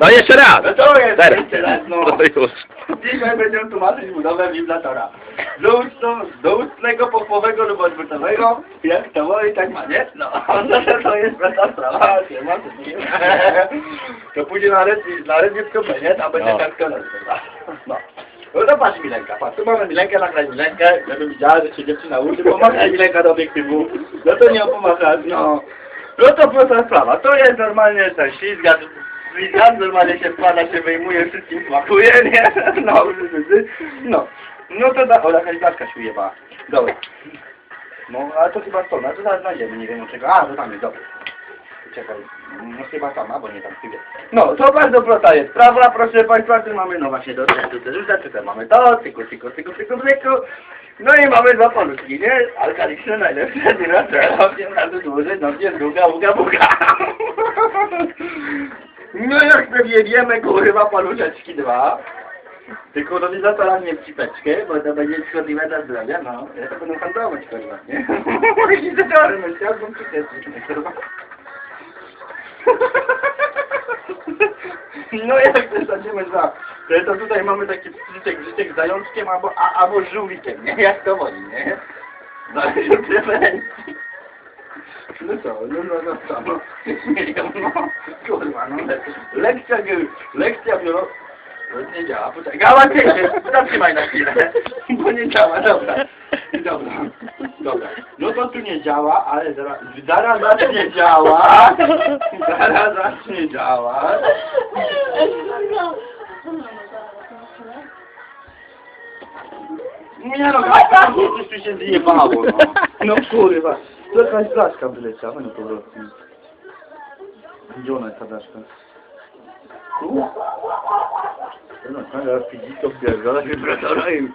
No jeszcze raz! No to jest Teraz. jeszcze raz, no. No już. Dzisiaj będziemy tłumaczyć budowę wibratora. Do, ustno, do ustnego, popowego lub odwrócowego. Jak to woli, tak ma, nie? No, no to, to jest prosta sprawa. Nie ma co nie To pójdzie na red, na dziecko nie? Tam będzie No. tak skonać. No. No to patrz Milenka, patrz, tu mamy Milenkę, nagrać Milenkę, żeby widziała, że się dziewczyna uczy, pomachaj Milenka do obiektywu, no to nie opomachasz, no. No to prosta sprawa, to jest normalnie ten ślizgacz, ślizgacz, normalnie się wkłada, się wyjmuje, wszystkim smakuje, nie? No, no. No to da, o, jakaś blaszka się ujebała. Dobra. No, ale to chyba to, no to zaraz znajdziemy, nie wiem czego, a, to tam jest, dobra. Czekaj, no chyba sama, bo nie tam chwilę. No, to bardzo prosta jest sprawa, proszę Państwa, tu mamy, no właśnie do tu też tutaj mamy to, tyku, tyku, tyku, tyku, tyku. No i mamy dwa paluszki, nie? Alkaliczne najlepsze, dinosaur, osiem razy dłużej, no gdzie druga, buga, buga. No jak sobie wiemy, kurwa, paluszeczki dwa. Tylko do dinozaura nie w cipeczkę, bo to będzie szkodliwe dla zdrowia, no. Ja to będę handlować, kurwa, nie? Dinozaur, no chciałbym przyjechać, kurwa. No jak to będziemy za... To, to tutaj mamy taki brzyczek, brzyczek z zajączkiem albo, a, albo żółwikiem, nie? Jak to woli, nie? Zależy preferencji. No co, no no no co, no. no kurwa, no le- lekcja, lekcja biuro... No, nie działa, poczekaj, gała nie, zatrzymaj na chwilę, bo nie działa, dobra. Dobra, dobra. No to tu nie działa, ale zaraz, zaraz zacznie działa. Zaraz zacznie działać. Nie no, gałka, coś tu się zjebało, no. No kurwa, to jakaś blaszka wyleciała, no po prostu. Gdzie ona jest ta blaszka? Tu? No, teraz widzisz, to pierdolę wibratora i